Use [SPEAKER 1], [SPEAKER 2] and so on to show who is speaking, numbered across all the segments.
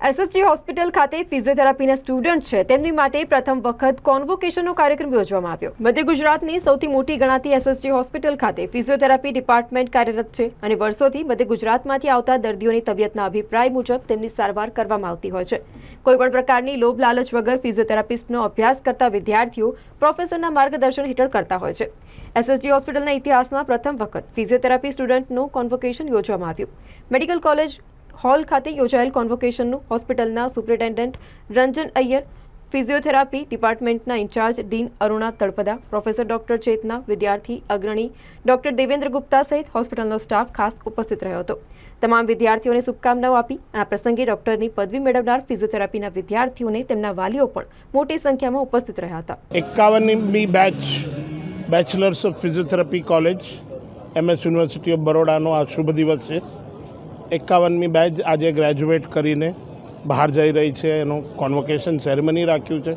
[SPEAKER 1] SSG hospital ખાતે ફિઝિયોથેરાપીના student છે. તેમની માટે પ્રથમ વખત કોન્વોકેશનનો કાર્યક્રમ યોજવામાં આવ્યો. મધ્ય ગુજરાતની સૌથી મોટી ગણાતી એસએસજી હોસ્પિટલ ખાતે ફિઝિયોથેરાપી ડિપાર્ટમેન્ટ કાર્યરત છે અને વર્ષોથી મધ્ય ગુજરાતમાંથી આવતા દર્દીઓની તબિયતના અભિપ્રાય મુજબ તેમની સારવાર કરવામાં આવતી હોય છે. કોઈપણ પ્રકારની લોભ લાલચ વગર ફિઝિયોથેરાપિસ્ટનો અભ્યાસ કરતા વિદ્યાર્થીઓ પ્રોફેસરના માર્ગદર્શન હેઠળ કરતા હોય છે. એસએસજી હોસ્પિટલના ઇતિહાસમાં પ્રથમ વખત ફિઝિયોથેરાપી સ્ટુડન્ટનું કોન્વોકેશન યોજવામાં આવ્યું. મેડિકલ કોલેજ હોલ ખાતે યોજાયેલ કોન્વોકેશનનું હોસ્પિટલના superintendent Ranjan Iyer physiotherapy ડિપાર્ટમેન્ટના incharge dean Aruna Talpada professor doctor Chetana, વિદ્યાર્થી અગ્રણી ડોક્ટર દેવેન્દ્ર ગુપ્તા સહિત હોસ્પિટલનો સ્ટાફ ખાસ ઉપસ્થિત રહ્યો હતો. તમામ વિદ્યાર્થીઓને શુભકામનાઓ આપી, આ પ્રસંગે ડોક્ટરની પદવી મેળવનાર ફિઝિયોથેરાપીના વિદ્યાર્થીઓને તેમના વાલીઓ પણ મોટી સંખ્યામાં ઉપસ્થિત રહ્યા હતા.
[SPEAKER 2] એકાવનમી batch bachelors of physiotherapy college MS university of બરોડાનો આ શુભ દિવસ છે. એકાવનમી બેચ આજે ગ્રેજ્યુએટ કરીને બહાર જઈ રહી છે. એનું કોન્વોકેશન સેરેમની રાખ્યું છે.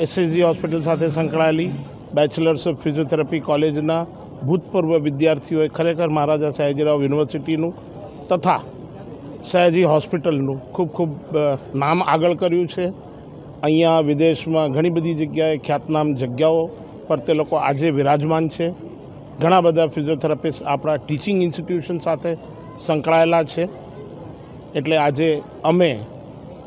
[SPEAKER 2] એસએસજી હોસ્પિટલ સાથે સંકળાયેલી બેચલર્સ ઓફ ફિઝિયોથેરાપી કોલેજના ભૂતપૂર્વ વિદ્યાર્થીઓએ ખરેખર મહારાજા સયાજીરાવ યુનિવર્સિટીનું તથા સયાજી હોસ્પિટલનું ખૂબ ખૂબ નામ આગળ કર્યું છે. અહીંયા વિદેશમાં ઘણી બધી જગ્યાએ ખ્યાતનામ જગ્યાઓ પર તે લોકો આજે વિરાજમાન છે. ઘણા બધા ફિઝિયોથેરાપિસ્ટ આપણા ટીચિંગ ઇન્સ્ટિટ્યુશન સાથે સંકળાયેલા છે. એટલે આજે અમે,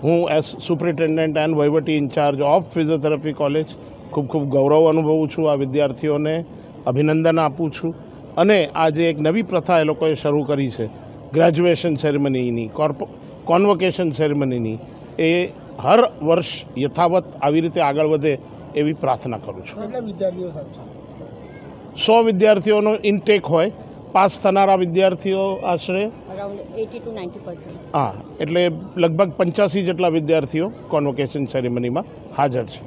[SPEAKER 2] હું એસ સુપ્રિન્ટેન્ડન્ટ એન્ડ વહીવટી ઇન્ચાર્જ ઓફ ફિઝિયોથેરાપી કોલેજ ખૂબ ખૂબ ગૌરવ અનુભવું છું આ વિદ્યાર્થીઓને, અભિનંદન આપું છું. અને આજે એક નવી પ્રથા એ લોકોએ શરૂ કરી છે, ગ્રેજ્યુએશન સેરેમનીની, કોર્પો, કોન્વોકેશન સેરેમનીની. એ હર વર્ષ યથાવત આવી રીતે આગળ વધે એવી પ્રાર્થના કરું છું. સો વિદ્યાર્થીઓનો ઇનટેક હોય પાસ થનારા વિદ્યાર્થીઓ આશરે
[SPEAKER 3] around 80 to 90 percent.
[SPEAKER 2] હા એટલે લગભગ પંચ્યાસી જેટલા વિદ્યાર્થીઓ કોન્વોકેશન સેરેમનીમાં હાજર છે